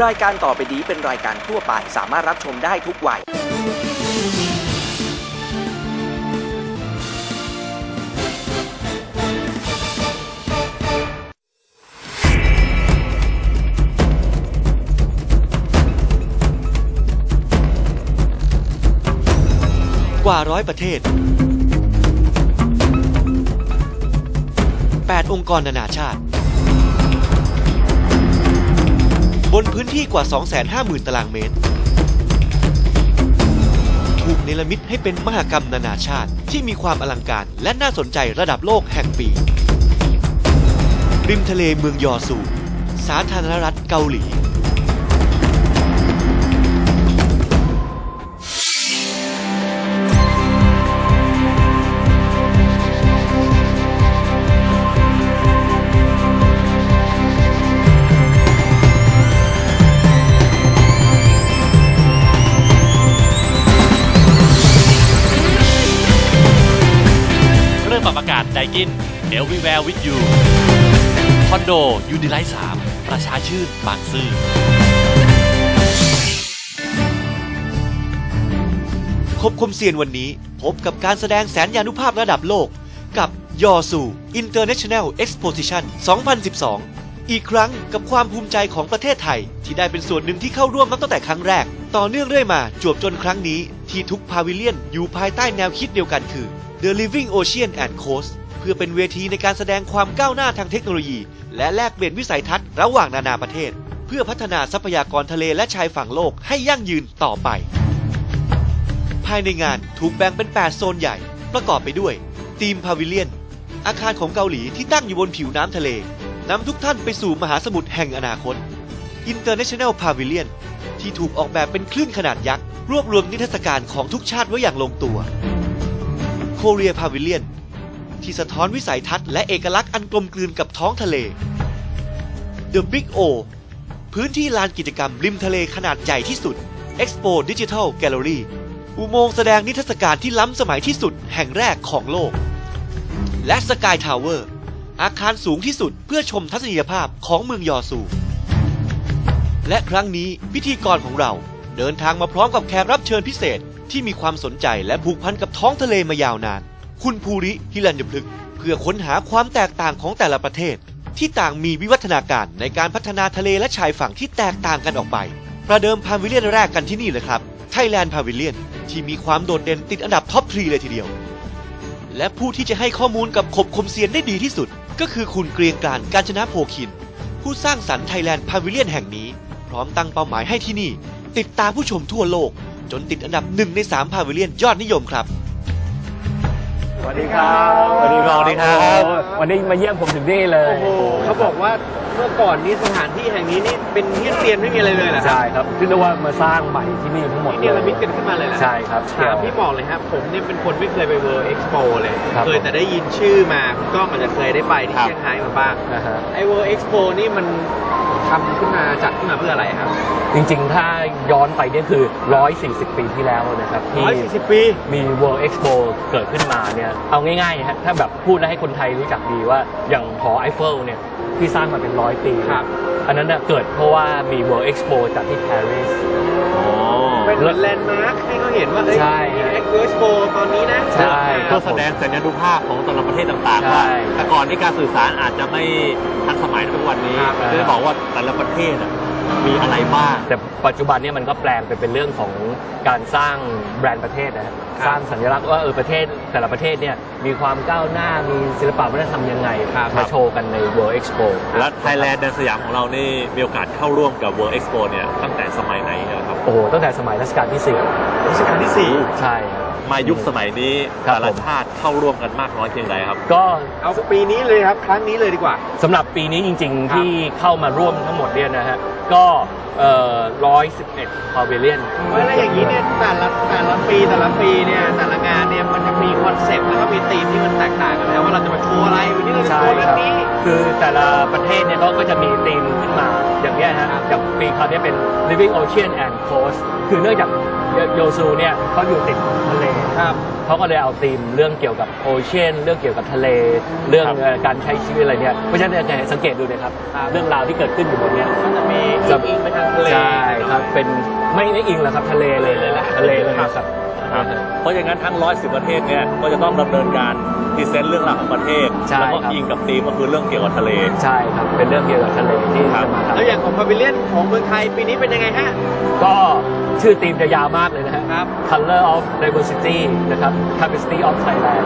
รายการต่อไปนี้เป็นรายการทั่วไปสามารถรับชมได้ทุกวัย กว่าร้อยประเทศ 8 องค์กรนานาชาติ บนพื้นที่กว่า 250,000 ตารางเมตร ถูกเนรมิตให้เป็นมหกรรมนานาชาติที่มีความอลังการและน่าสนใจระดับโลกแห่งปี ริมทะเลเมืองยอซู สาธารณรัฐเกาหลี กิน Everywhere with you คอนโดยูนิไลท์3ประชาชื่นบางซื่อคบคมเซียนวันนี้พบกับการแสดงแสนยานุภาพระดับโลก กับยอสู International Exposition 2012 อีกครั้งกับความภูมิใจของประเทศไทย ที่ได้เป็นส่วนหนึ่งที่เข้าร่วมนับตั้งแต่ครั้งแรก ต่อเนื่องเรื่อยมาจวบจนครั้งนี้ ที่ทุกพาวิเลียนอยู่ภายใต้แนวคิดเดียวกันคือ The Living Ocean and Coast พื่อเป็นเวทีในการแสดงความก้าวหน้าทางเทคโนโลยี และแลกเปลี่ยนวิสัยทัศน์ระหว่างนานาประเทศ เพื่อพัฒนาทรัพยากรทะเลและชายฝั่งโลกให้ยั่งยืนต่อไป ภายในงานถูกแบ่งเป็น 8 โซนใหญ่ ประกอบไปด้วยทีมพาวิเลียน อาคารของเกาหลีที่ตั้งอยู่บนผิวน้ำทะเล นำทุกท่านไปสู่มหาสมุทรแห่งอนาคต International Pavilion ที่ถูกออกแบบเป็นคลื่นขนาดยักษ์ รวบรวมนิทรรศการของทุกชาติไว้อย่างลงตัว Korea Pavilion ที่สะท้อนวิสัยทัศน์และเอกลักษณ์อันกลมกลืนกับท้องทะเล The Big O พื้นที่ลานกิจกรรมริมทะเลขนาดใหญ่ที่สุด Expo Digital Gallery อุโมงค์แสดงนิทรรศการที่ล้ำสมัยที่สุดแห่งแรกของโลก และ Sky Tower อาคารสูงที่สุดเพื่อชมทัศนียภาพของเมืองยอซู และครั้งนี้พิธีกรของเราเดินทางมาพร้อมกับแขกรับเชิญพิเศษที่มีความสนใจและผูกพันกับท้องทะเลมายาวนาน คุณภูริฮิรัญยพฤกษ์เพื่อค้นหาความแตกต่างของแต่ละประเทศ ที่ต่างมีวิวัฒนาการในการพัฒนาทะเลและชายฝั่งที่แตกต่างกันออกไป ประเดิมพาวิเลียนแรกกันที่นี่เลยครับไทยแลนด์พาวิเลียนที่มีความโดดเด่นติดอันดับท็อปทรีเลยทีเดียว และผู้ที่จะให้ข้อมูลกับขบคมเซียนได้ดีที่สุด ก็คือคุณเกรียงการการชนะโพคิน ผู้สร้างสรรค์ไทยแลนด์พาวิเลียนแห่งนี้ พร้อมตั้งเป้าหมายให้ที่นี่ ติดตามผู้ชมทั่วโลก จนติดอันดับหนึ่งในสามพาวิเลียนยอดนิยมครับ สวัสดีครับสวัสดีครับสวัสดีครับ วันนี้มาเยี่ยมผมถึงที่เลย โอ้โหเขาบอกว่าเมื่อก่อนนี้สถานที่แห่งนี้นี่เป็นที่เรียนไม่มีอะไรเลยเหรอครับใช่ครับที่เรียกว่ามาสร้างใหม่ที่นี่ทั้งหมดนี่เนรมิตกันขึ้นมาเลยเหรอใช่ครับถามพี่บอกเลยครับผมเนี่ยเป็นคนไม่เคยไปเวิร์ e เอ็กซ์โปเลยครับเคยแต่ได้ยินชื่อมาคุณก้องอาจจะเคยได้ไปที่ครับเชียงรายมาบ้างนะฮะไอเวิร์ e เอ็กซ์โปนี่มัน ทำขึ้นมาจัดขึ้นมาเพื่ออะไรครับ จริงๆ ถ้าย้อนไปเนี่ยคือ 140 ปีที่แล้วนะครับที่ร้อยสี่สิบปี มี World Expo เกิดขึ้นมาเนี่ยเอาง่ายๆฮะถ้าแบบพูดแล้วให้คนไทยรู้จักดีว่าอย่างหอไอเฟลเนี่ยที่สร้างมาเป็นร้อยปีครับ อันนั้นน่ะเกิดเพราะว่ามี World Expo จัดที่ปารีส เป็นเหมือนแลนด์มาร์คให้เขาเห็นว่าเอ้ยใช่ มีเอ็กซ์โปตอนนี้นะใช่ เพื่อแสดงสัญญานุภาพของแต่ละประเทศต่างๆใช่ว่าแต่ก่อนนี่การสื่อสารอาจจะไม่ทันสมัยในทุกวันนี้ครับ จะได้บอกว่าแต่ละประเทศอะ มีอะไรบ้าง แต่ปัจจุบันเนี่ยมันก็แปลงไปเป็นเรื่องของการสร้างแบรนด์ประเทศนะฮะสร้างสัญลักษณ์ว่าเออประเทศแต่ละประเทศเนี่ยมีความก้าวหน้ามีศิลปะวัฒนธรรมยังไง ครับ มาโชว์กันใน World Expo และไทยแลนด์ในสยามของเรานี่มีโอกาสเข้าร่วมกับ World Expo เนี่ยตั้งแต่สมัยไหนเนี่ยครับ โอ้โหตั้งแต่สมัยรัชกาลที่สี่รัชกาลที่สี่ใช่ครับ มายุคสมัยนี้ครับแต่ละผม ชาติเข้าร่วมกันมากน้อยเพียงไรครับ ก็เอาปีนี้เลยครับ ครั้งนี้เลยดีกว่า สำหรับปีนี้จริงครับๆที่เข้ามาร่วมทั้งหมดเนี่ยนะฮะ ก็เอ่อร้อยสิบเอ็ดพาเวเลียนแล้วอย่างนี้เนี่ยแต่ละแต่ละปีแต่ละปีเนี่ยแต่ละงานเนี่ยมันจะมีคอนเซ็ปต์แล้วก็มีธีมที่มันแตกต่างกันนะว่าเราจะมาโชว์อะไรวันนี้เราจะใช่โชว์เรื่คอรับงนี้ คือแต่ละประเทศเนี่ยเขาก็จะมีธีมขึ้นมาอย่างเนี้ยฮะอย่างปีคราวนี้เป็น Living Ocean and Coast คือเนื่องจากโยซูเนี่ยเขาอยู่ติดทะเลครับเขาก็เลยเอาธีมเรื่องเกี่ยวกับโอเชียนเรื่องเกี่ยวกับทะเล เรื่องครับเอ่อการใช้ชีวิตอะไรเนี่ยเพราะฉะนั้นเนี่ยจะสังเกตดูนะครับครับ เรื่องราวที่เกิดขึ้นอยู่บนเนี้ยก็จะมีจะอิงไปทางทะเลใช่ครับเป็นไม่ไม่อิงแล้วครับทะเลเลยเลยทะเลเลยครับ ครับ เพราะอย่างนั้นทั้ง 110 ประเทศเนี่ยก็จะต้องดำเนินการพรีเซนต์เรื่องราวของประเทศใช่แล้วก็ครับ อิงกับธีมก็คือเรื่องเกี่ยวกับทะเล ใช่ครับ เป็นเรื่องเกี่ยวกับทะเลที่ครัจะบมาทำแล้วอย่างของพาวิเลียนของเมืองไทยปีนี้เป็นยังไงฮะก็ชื่อธีมจะยาวมากเลยนะฮะ ครับ Color of Diversity นะครับ Capacity of Thailand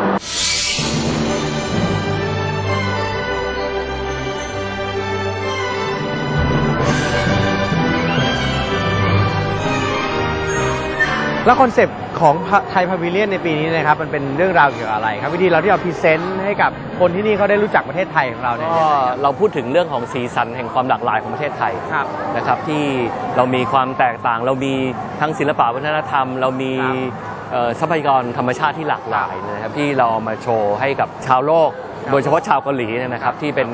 แล้วคอนเซปต์ของไทยพาวิเลียนในปีนี้นะครับมันเป็นเรื่องราวเกี่ยวกับอะไรครับวิธีเราที่เราพรีเซนต์ให้กับคนที่นี่เขาได้รู้จักประเทศไทยของเราเนี่ยก็เราพูดถึงเรื่องของสีสันแห่งความหลากหลายของประเทศไทยครับนะครับที่เรามีความแตกต่าง เรามีทั้งศิลปะวัฒนธรรม เรามีครับเอ่อทรัพยากรธรรมชาติที่หลากหลายนะครับที่เราเอามาโชว์ให้กับชาวโลกครับโดยเฉพาะชาวเกาหลีเนยนะครับที่เป็น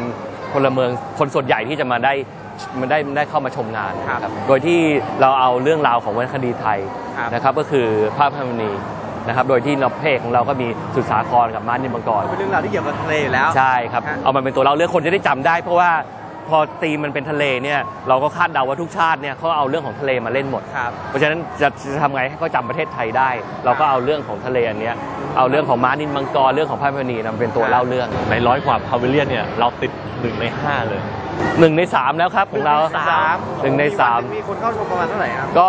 พลเมืองคนส่วนใหญ่ที่จะมาได้ มันได้ได้เข้ามาชมงานครับนะครับโดยที่เราเอาเรื่องราวของวรรณคดีไทยครับ นะครับก็คือภาพพมณีนะครับ โดยที่เราเพลงของเราก็มีสุดสาครกับม้านิมมังกร เป็นเรื่องราวที่เกี่ยวกับทะเลอยู่แล้ว ใช่ครับ ฮะ เอามาเป็นตัวเราเรื่องคนจะได้จำได้ เพราะว่าพอตีมมันเป็นทะเลเนี่ยเราก็คาดเดาว่าทุกชาติเนี่ยเขาเอาเรื่องของทะเลมาเล่นหมด ครับ เพราะฉะนั้นจะจะทำไงให้เขาจำประเทศไทยได้ เราก็เอาเรื่องของทะเลอันเนี้ยเอาเรื่องของม้านินมังกรเรื่องของพระพณีนำเป็นตัวเล่าเรื่อง ในร้อยกว่าพาวิเลียนเนี่ยเราติดหนึ่งในห้าเลย หนึ่งในสามแล้วครับของเราสามหนึ่งในสามมีคนเข้าชมประมาณเท่าไหร่ครับก็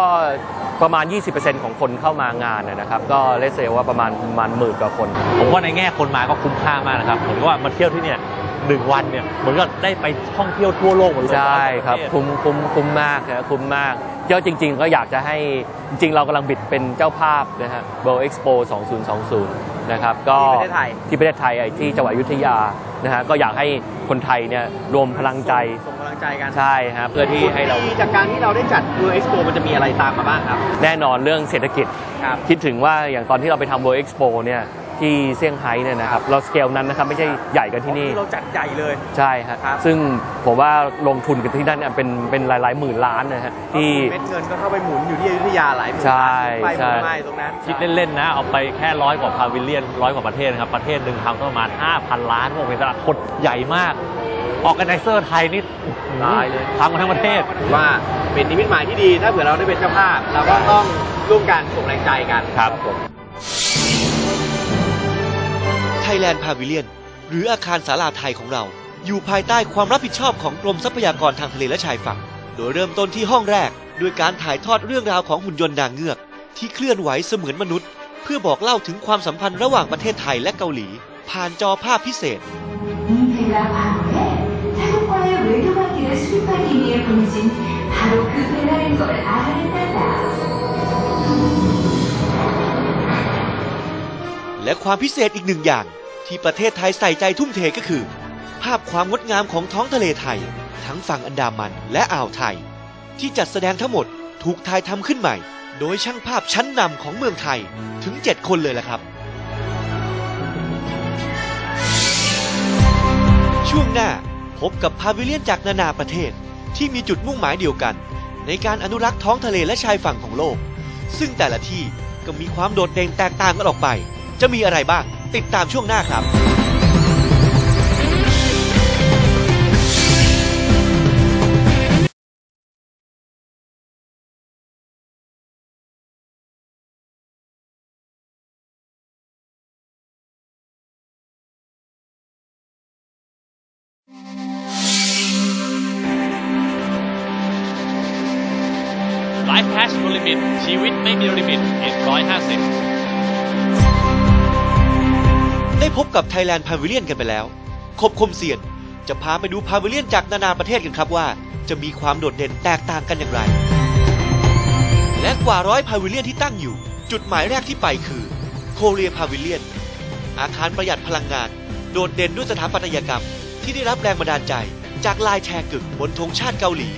ประมาณ 20%ของคนเข้ามางานนะนะครับ ก็เลเซว่าประมาณประมาณหมื่นกว่าคน ผมว่าในแง่คนมาก็คุ้มค่ามากนะครับผมว่ามาเที่ยวที่เนี่ยหนึ่งวันเนี่ยเหมือนกับได้ไปท่องเที่ยวทั่วโลกหมดเลยใช่ครับประเทศคุ้มคุ้มคุ้มมากนะคุ้มมากเจ้าจริง ๆ ก็อยากจะให้จริง ๆ เรากำลังบิดเป็นเจ้าภาพนะฮะ World Expo 2020 นะครับก็ที่ประเทศไทยที่ประเทศไทยไอ้ที่จังหวัดอยุธยานะฮะก็อยากให้คนไทยเนี่ยรวมพลังใจส่งกำลัง ใจกันใช่ฮะเพื่อที่ให้เรา จากการที่เราได้จัด World Expo มันจะมีอะไรตามมาบ้างครับ แน่นอนเรื่องเศรษฐกิจ ครับ คิดถึงว่าอย่างตอนที่เราไปทำ World Expo เนี่ยที่เซี่ยงไฮ้เนี่ยนะครับเราสเกลนั้นนะครับไม่ใช่ใหญ่กันที่นี่ที่เราจัดใหญ่เลย ใช่ฮะครับ ซึ่งผมว่าลงทุนกันที่นั่นเนี่ยเป็นเป็นหลายๆหมื่นล้านนะฮะที่ เม็ดเงินก็เข้าไปหมุนอยู่ที่อยุธยาหลายหมื่นใช่ล้านไปหใช่มุนมาอยู่ตรงนั้น คิดเล่นๆนะ เอาไปแค่ร้อยกว่าพาวิเลียนร้อยกว่าประเทศนะครับ ประเทศหนึ่งทำก็ประมาณ 5,000 ล้านพวกเป็นตลาดคนใหญ่มาก ออกกันไนเซอร์ไทยนี่ตายเลยทำกันทั้งประเทศ ว่าเป็นนิมิตหมายที่ดี ถ้าเผื่อเราได้เป็นเจ้าภาพ เราก็ต้องร่วมกันส่งแรงใจกันครับ Thailand Pavilion หรืออาคารศาลาไทยของเรา อยู่ภายใต้ความรับผิดชอบของกรมทรัพยากรทางทะเลและชายฝั่ง โดยเริ่มต้นที่ห้องแรก ด้วยการถ่ายทอดเรื่องราวของหุ่นยนต์นางเงือก ที่เคลื่อนไหวเสมือนมนุษย์ เพื่อบอกเล่าถึงความสัมพันธ์ระหว่างประเทศไทยและเกาหลี ผ่านจอภาพพิเศษ 외교관 길을 수립하기 위해 보내진 바로 그 배라는 걸 알아냈단다. และความพิเศษอีกหนึ่งอย่าง ที่ประเทศไทยใส่ใจทุ่มเทก็คือ ภาพความงดงามของท้องทะเลไทย ทั้งฝั่งอันดามันและอ่าวไทย ที่จัดแสดงทั้งหมดถูกถ่ายทำขึ้นใหม่ โดยช่างภาพชั้นนำของเมืองไทยถึง 7 คนเลยล่ะครับ ช่วงหน้าพ บกับพาวิเลียนจากนานาประเทศ ที่มีจุดมุ่งหมายเดียวกัน ในการอนุรักษ์ท้องทะเลและชายฝั่งของโลก ซึ่งแต่ละที่ก็มีความโดดเด่นแตกต่างกันออกไป จะมีอะไรบ้าง ติดตามช่วงหน้าครับ Life has no limit ชีวิตไม่มีลิมิตเอ็นร้อยห้าสิบได้พบกับ Thailand Pavilion กันไปแล้ว คบคมเซียน จะพาไปดูพาวิเลียนจากนานาประเทศกันครับว่า จะมีความโดดเด่นแตกต่างกันอย่างไร และกว่าร้อยพาวิเลียนที่ตั้งอยู่ จุดหมายแรกที่ไปคือโคเรียพาวิเลียน อาคารประหยัดพลังงาน โดดเด่นด้วยสถาปัตยกรรม ที่ได้รับแรงบันดาลใจ จากลายแชกึกบนธงชาติเกาหลี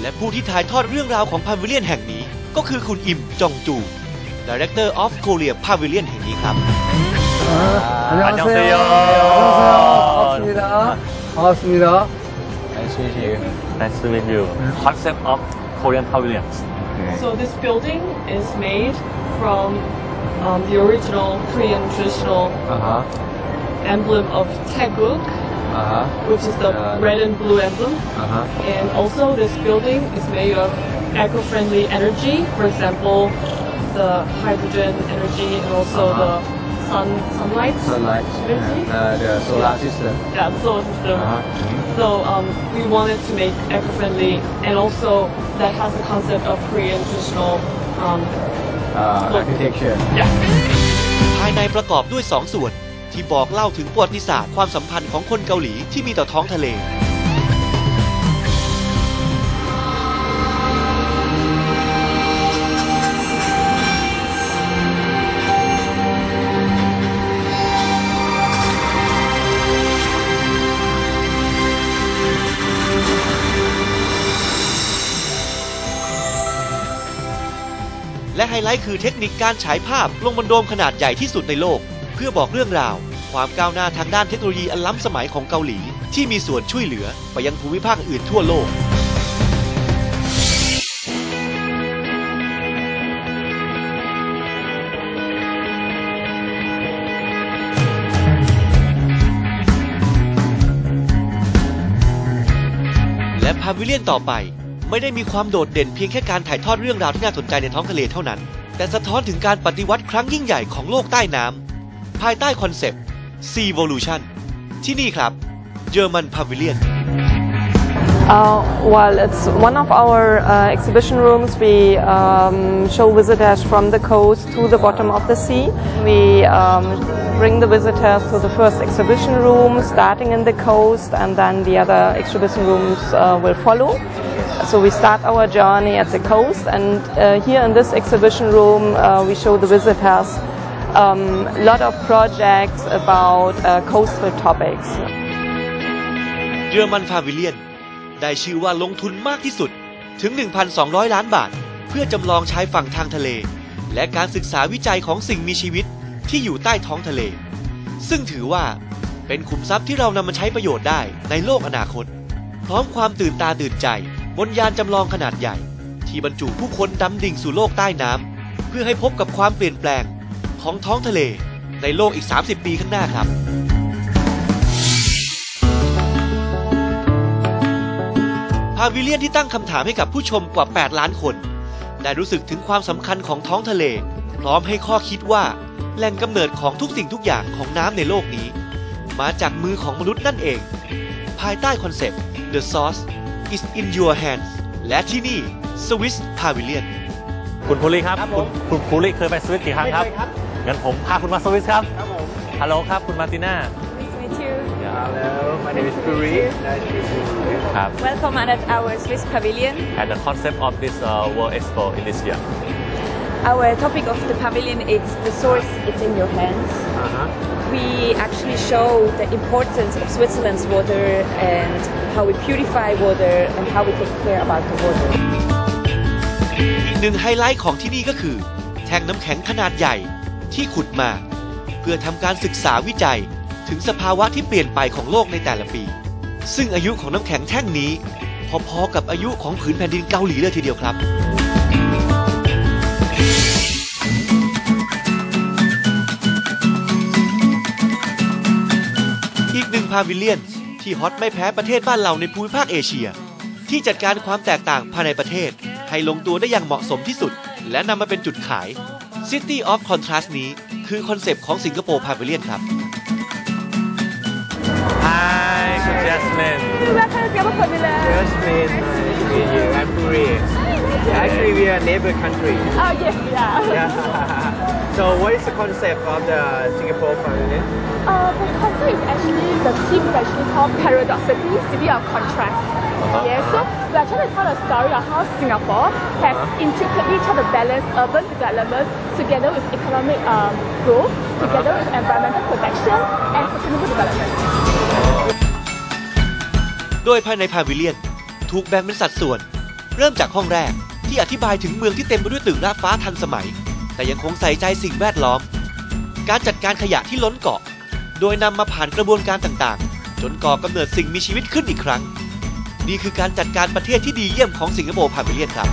และผู้ที่ถ่ายทอดเรื่องราวของพาวิเลียนแห่งนี้ ก็คือคุณอิมจองจู Director of Korea Pavilion แห่งนี้ครับ 안녕하세요. 반갑습니다. 반갑습니다. Nice to meet you Concept of Korean Pavilions So this building is made from um, the original Korean traditional 아하. emblem of Taeguk, Uh-huh. which is the Uh, red and blue emblem. Uh-huh. And also, this building is made of eco-friendly energy. For example, the hydrogen energy and also Uh-huh. the sun sunlight. Sunlight. Energy. Uh, the solar system. Yeah, the solar system. Uh-huh. So um, we wanted to make eco-friendly, and also that has the concept of Korean traditional. Um, Uh, architecture. yeah. ภายในประกอบด้วย 2 ส่วน ที่บอกเล่าถึงประวัติศาสตร์ความสัมพันธ์ของคนเกาหลีที่มีต่อท้องทะเล ฮไลท์คือเทคนิคการฉายภาพลงบนโดมขนาดใหญ่ที่สุดในโลก เพื่อบอกเรื่องราว ความก้าวหน้าทางด้านเทคโนโลยีอันล้ำสมัยของเกาหลี ที่มีส่วนช่วยเหลือไปยังภูมิภาคอื่นทั่วโลกและพาวิเลียนต่อไป ไม่ได้มีความโดดเด่นเพียงแค่การถ่ายทอดเรื่องราวที่น่าสนใจในท้องทะเลเท่านั้น แต่สะท้อนถึงการปฏิวัติครั้งยิ่งใหญ่ของโลกใต้น้ำภายใต้คอนเซปต์ Sea Evolution ที่นี่ครับ German Pavilion Uh, well, it's one of our uh, exhibition rooms. We um, show visitors from the coast to the bottom of the sea. We um, bring the visitors to the first exhibition room, starting in the coast, and then the other exhibition rooms uh, will follow. So we start our journey at the coast, and uh, here in this exhibition room, uh, we show the visitors a um, lot of projects about uh, coastal topics. German Pavilion ได้ชื่อว่าลงทุนมากที่สุดถึง 1,200 ล้านบาท เพื่อจำลองชายฝั่งทางทะเล และการศึกษาวิจัยของสิ่งมีชีวิตที่อยู่ใต้ท้องทะเล ซึ่งถือว่าเป็นขุมทรัพย์ที่เรานำมาใช้ประโยชน์ได้ในโลกอนาคต พร้อมความตื่นตาตื่นใจ บนยานจำลองขนาดใหญ่ ที่บรรจุผู้คนดำดิ่งสู่โลกใต้น้ำเพื่อให้พบกับความเปลี่ยนแปลงของท้องทะเลในโลกอีก 30 ปีข้างหน้าครับพาวิเลียนที่ตั้งคำถามให้กับผู้ชมกว่า 8 ล้านคน ได้รู้สึกถึงความสำคัญของท้องทะเล พร้อมให้ข้อคิดว่าแหล่งกำเนิดของทุกสิ่งทุกอย่างของน้ำในโลกนี้ มาจากมือของมนุษย์นั่นเอง ภายใต้คอนเซปต์ The Source is in your hands และที่นี่ Swiss Pavilion คุณภูริครับคุณคุณภูริเคยไปสวิตกี่ครั้งครับงั้นผมพาคุณมาสวิตครับฮัลโหลครับคุณมาร์ติน่า Nice to meet you. Hello my name is Puri nice to meet you ครับ Welcome at our Swiss Pavilion. and the concept of this uh, World Expo in this year Our topic of the pavilion is the source, it's in your hands. uh-huh. We actually show the importance of Switzerland's water and how we purify water and how we take care about the water. อีกหนึ่งไฮไลท์ของที่นี่ก็คือ แท่งน้ำแข็งขนาดใหญ่ที่ขุดมา เพื่อทำการศึกษาวิจัยถึงสภาวะที่เปลี่ยนไปของโลกในแต่ละปี ซึ่งอายุของน้ำแข็งแท่งนี้ พอๆกับอายุของผืนแผ่นดินเกาหลีเลยทีเดียวครับ พาวิเลียนที่ฮอตไม่แพ้ประเทศบ้านเราในภูมิภาคเอเชีย ที่จัดการความแตกต่างภายในประเทศ ให้ลงตัวได้อย่างเหมาะสมที่สุด และนำมาเป็นจุดขาย City of Contrast นี้คือคอนเซปต์ของสิงคโปร์พาวิเลียนครับ Hi คุณแจสมิน Jasmine nice to meet you I'm Puri actually we are neighbor country Oh, yes, yeah. Yeah so what is the concept of the Singapore Pavilion Uh, the concept is actually the theme is actually called Paradoxically City of Contrast. Yeah, so we are trying to tell the story of how Singapore has intricately tried to balance urban development together with economic um, growth, together with environmental protection and sustainable development. โดยภายในพาวิเลียน ถูกแบ่งเป็นสัดส่วน เริ่มจากห้องแรกที่อธิบายถึงเมืองที่เต็มไปด้วยตึกราฟ้าทันสมัย แต่ยังคงใส่ใจสิ่งแวดล้อม การจัดการขยะที่ล้นเกาะ โดยนำมาผ่านกระบวนการต่างๆ จนก่อกำเนิดสิ่งมีชีวิตขึ้นอีกครั้ง นี่คือการจัดการประเทศที่ดีเยี่ยมของสิงคโปร์พาวิเลียนครับ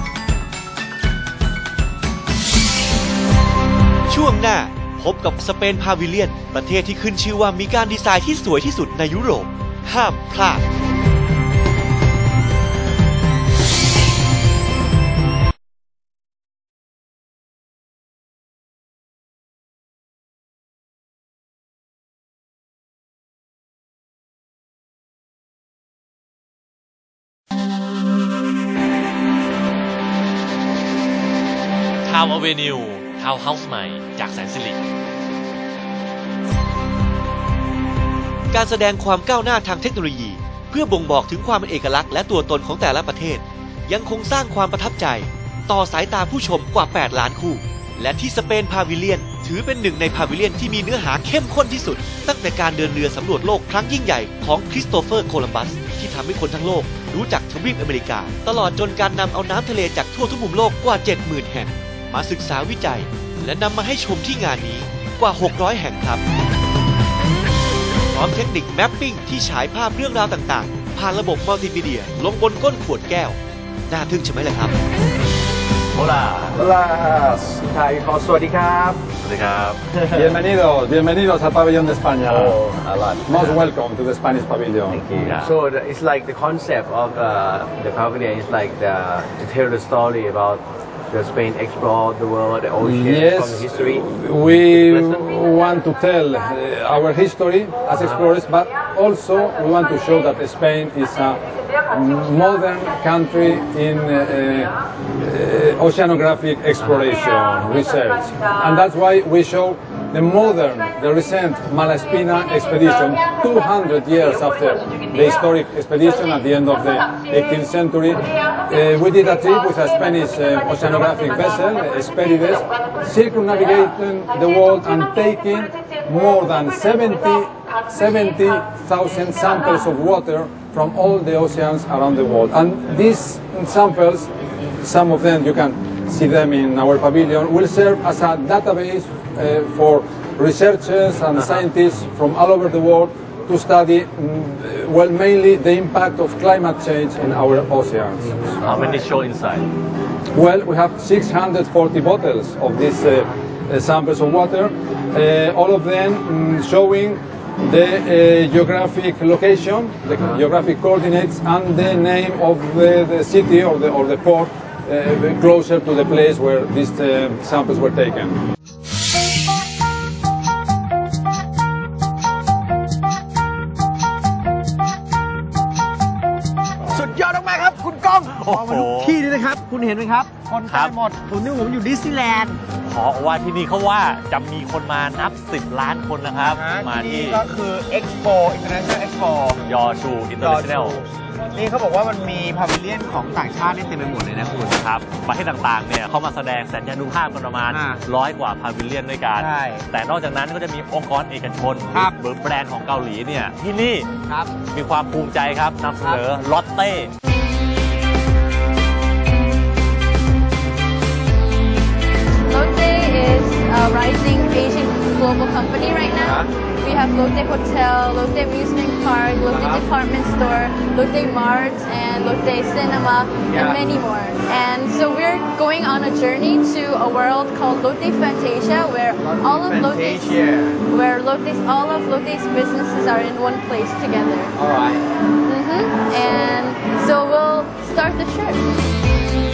ช่วงหน้าพบกับสเปนพาวิเลียน ประเทศที่ขึ้นชื่อว่ามีการดีไซน์ที่สวยที่สุดในยุโรป ห้ามพลาดาวเฮาส์ใหม่จากแสนสิริการแสดงความก้าวหน้าทางเทคโนโลยี เพื่อบ่งบอกถึงความเป็นเอกลักษณ์และตัวตนของแต่ละประเทศ ยังคงสร้างความประทับใจ ต่อสายตาผู้ชมกว่า 8 ล้านคู่ และที่สเปนพาวิเลียน ถือเป็นหนึ่งในพาวิเลียนที่มีเนื้อหาเข้มข้นที่สุด ตั้งแต่การเดินเรือสำรวจโลกครั้งยิ่งใหญ่ของคริสโตเฟอร์โคลัมบัส ที่ทำให้คนทั้งโลกรู้จักทวีปอเมริกา ตลอดจนการนำเอาน้ำทะเลจากทั่วทุกมุมโลกกว่า 70,000 แห่ง มาศึกษาวิจัย และนำมาให้ชมที่งานนี้กว่า 600 แห่งครับ พร้อมเทคนิคแมปปิ้งที่ฉายภาพเรื่องราวต่างๆ ผ่านระบบมัลติมีเดีย ลงบนก้นขวดแก้ว น่าทึ่งใช่ไหมล่ะครับโอลา Hola ไทยขอสวัสดีครับสวัสดีครับ Bienvenidos, bienvenidos al pabellón de España. a lot Most welcome to the Spanish pavilion. Yeah. So the, it's like the concept of uh, the pavilion is like the, to tell the story about the Spain explored the world, the ocean, Yes, from the history. we want to tell uh, our history as explorers, but also we want to show that Spain is a modern country in uh, uh, oceanographic exploration research, and that's why we show the modern, the recent Malaspina expedition, 200 years after the historic expedition at the end of the 18th century. Uh, we did a trip with a Spanish uh, oceanographic vessel, Esperides, circumnavigating the world and taking more than 70 70,000 samples of water from all the oceans around the world. And these samples, some of them you can see them in our pavilion, will serve as a database for researchers and scientists from all over the world to study, mm, well, mainly the impact of climate change in our oceans. How many show inside Well, we have 640 bottles of these uh, uh, samples of water, uh, all of them mm, showing the uh, geographic location, the geographic coordinates, and the name of the, the city or the, or the port uh, closer to the place where these uh, samples were taken. ทุกที่เลยนะครับ คุณเห็นไหมครับ คนครัเต็บมหมดผมนึกว่าผมอยู่ดิสนีย์แลนด์เพราะว่าที่นี่เขาว่าจะมีคนมานับ 10 ล้านคนนะครับมาที่ก็คือ Expo International Expo ยอชูอินเตอร์เนชั่นแนลนี่เขาบอกว่ามันมีพาวิเลียนของต่างชาตินี่เต็มไปหมดเลยนะคุณ ครับประเทศต่างๆเนี่ยเขามาแสดงแสนยานุภาพกันประมาณอ่าร้อยกว่าพาวิเลียนด้วยกัน ใช่แต่นอกจากนั้นก็จะมีองค์กรเอกชนครับ หรือแบรนด์ของเกาหลีเนี่ยที่นี่ ครับ มีความภูมิใจครับนำเสนอลอตเต้ a rising Asian global company right now. Uh-huh. We have Lotte Hotel, Lotte Amusement Park, Lotte uh-huh. Department Store, Lotte Mart, and Lotte Cinema, yeah. and many more. And so we're going on a journey to a world called Lotte Fantasia, where Lotte all of Lotte's, where Lotte's, all of Lotte's businesses are in one place together. All right. Mhm. And so we'll start the trip.